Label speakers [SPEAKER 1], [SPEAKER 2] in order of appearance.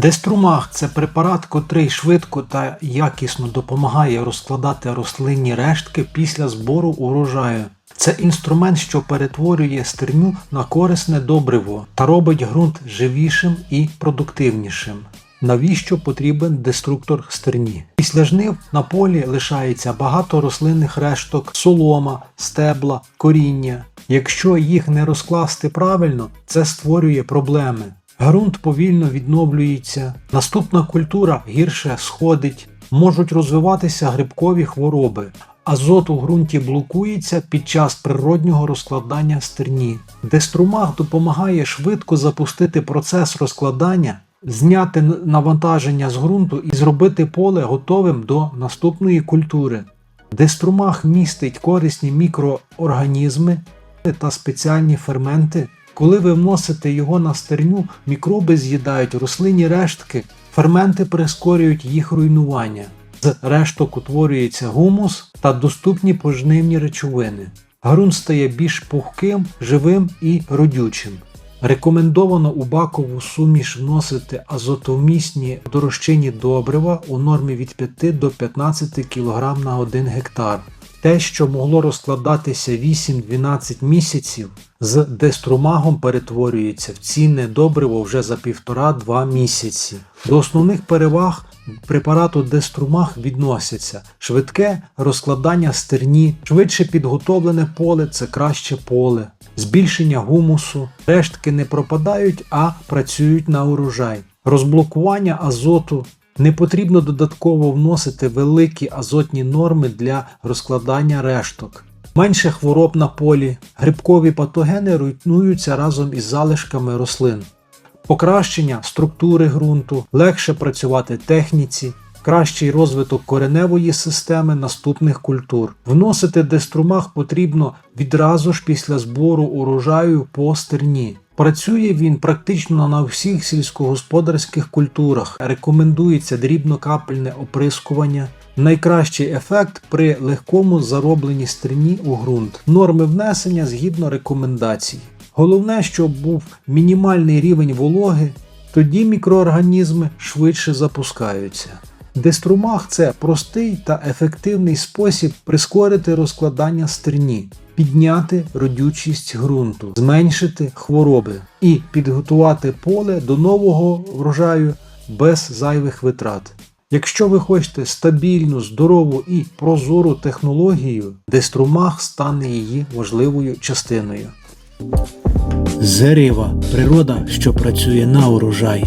[SPEAKER 1] Деструмах це препарат, котрий швидко та якісно допомагає розкладати рослинні рештки після збору урожаю. Це інструмент, що перетворює стерню на корисне добриво та робить ґрунт живішим і продуктивнішим. Навіщо потрібен деструктор стерні? Після жнив на полі лишається багато рослинних решток, солома, стебла, коріння. Якщо їх не розкласти правильно, це створює проблеми. Ґрунт повільно відновлюється, наступна культура гірше сходить, можуть розвиватися грибкові хвороби. Азот у ґрунті блокується під час природнього розкладання стерні. Деструмах допомагає швидко запустити процес розкладання, зняти навантаження з ґрунту і зробити поле готовим до наступної культури. Деструмах містить корисні мікроорганізми та спеціальні ферменти. Коли ви вносите його на стерню, мікроби з'їдають рослинні рештки, ферменти прискорюють їх руйнування. З решток утворюється гумус та доступні пожнивні речовини. Ґрунт стає більш пухким, живим і родючим. Рекомендовано у бакову суміш вносити азотовмісні дорощині добрива у нормі від 5 до 15 кг на 1 гектар. Те, що могло розкладатися 8-12 місяців, з деструмагом перетворюється в цінне добриво вже за 1,5-2 місяці. До основних переваг препарату деструмаг відносяться швидке розкладання стерні, швидше підготовлене поле це краще поле, збільшення гумусу, рештки не пропадають, а працюють на урожай, розблокування азоту. Не потрібно додатково вносити великі азотні норми для розкладання решток. Менше хвороб на полі, грибкові патогени руйнуються разом із залишками рослин. Покращення структури ґрунту, легше працювати техніці, кращий розвиток кореневої системи наступних культур. Вносити деструмах потрібно відразу ж після збору урожаю по стерні. Працює він практично на всіх сільськогосподарських культурах. Рекомендується дрібнокапельне оприскування. Найкращий ефект при легкому заробленні стерні у ґрунт. Норми внесення згідно рекомендацій. Головне, щоб був мінімальний рівень вологи, тоді мікроорганізми швидше запускаються. Деструмах це простий та ефективний спосіб прискорити розкладання стерні, підняти родючість ґрунту, зменшити хвороби і підготувати поле до нового врожаю без зайвих витрат. Якщо ви хочете стабільну, здорову і прозору технологію, деструмах стане її важливою частиною.
[SPEAKER 2] Зерива природа, що працює на урожай.